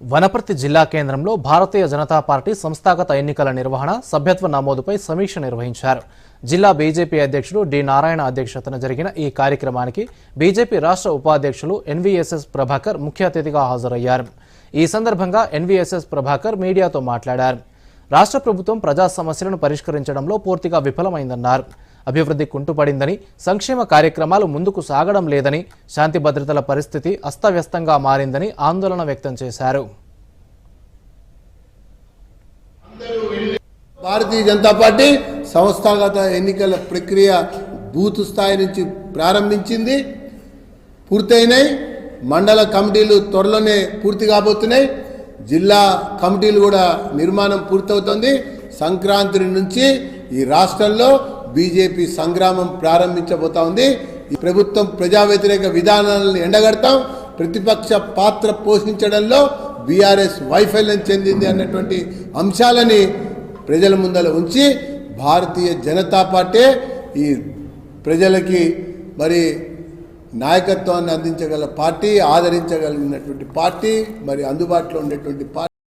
వనపర్తి జిల్లా కేంద్రంలో భారతీయ జనతా పార్టీ సంస్థాగత ఎన్నికల నిర్వహణ సభ్యత్వ నమోదుపై సమీక్ష నిర్వహించారు. జిల్లా బీజేపీ అధ్యక్షుడు డి నారాయణ అధ్యక్షతన జరిగిన ఈ కార్యక్రమానికి బీజేపీ రాష్ట్ర ఉపాధ్యక్షులు ఎన్వీఎస్ఎస్ ప్రభాకర్ ముఖ్య అతిథిగా హాజరయ్యారు. ఈ సందర్భంగా ఎన్వీఎస్ఎస్ ప్రభాకర్ మీడియాతో మాట్లాడారు. రాష్ట్ర ప్రభుత్వం ప్రజా సమస్యలను పరిష్కరించడంలో పూర్తిగా విఫలమైందన్నారు. అభివృద్ధి కుంటుపడిందని సంక్షేమ కార్యక్రమాలు ముందుకు సాగడం లేదని శాంతి భద్రతల పరిస్థితి అస్తవ్యస్తంగా మారిందని ఆందోళన వ్యక్తం చేశారు. భారతీయ జనతా పార్టీ సంస్థాగత ఎన్నికల ప్రక్రియ బూత్ స్థాయి నుంచి ప్రారంభించింది. పూర్తయినాయి. మండల కమిటీలు త్వరలోనే పూర్తి కాబోతున్నాయి. జిల్లా కమిటీలు కూడా నిర్మాణం పూర్తవుతుంది. సంక్రాంతి నుంచి ఈ రాష్ట్రంలో బీజేపీ సంగ్రామం ప్రారంభించబోతా ఉంది. ఈ ప్రభుత్వం ప్రజా వ్యతిరేక విధానాలను ఎండగడతాం. ప్రతిపక్ష పాత్ర పోషించడంలో బీఆర్ఎస్ వైఫల్యం చెందింది అన్నటువంటి అంశాలని ప్రజల ముందర ఉంచి భారతీయ జనతా పార్టీ ఈ ప్రజలకి మరి నాయకత్వాన్ని అందించగల పార్టీ ఆదరించగలిగినటువంటి పార్టీ మరి అందుబాటులో ఉండేటువంటి పార్టీ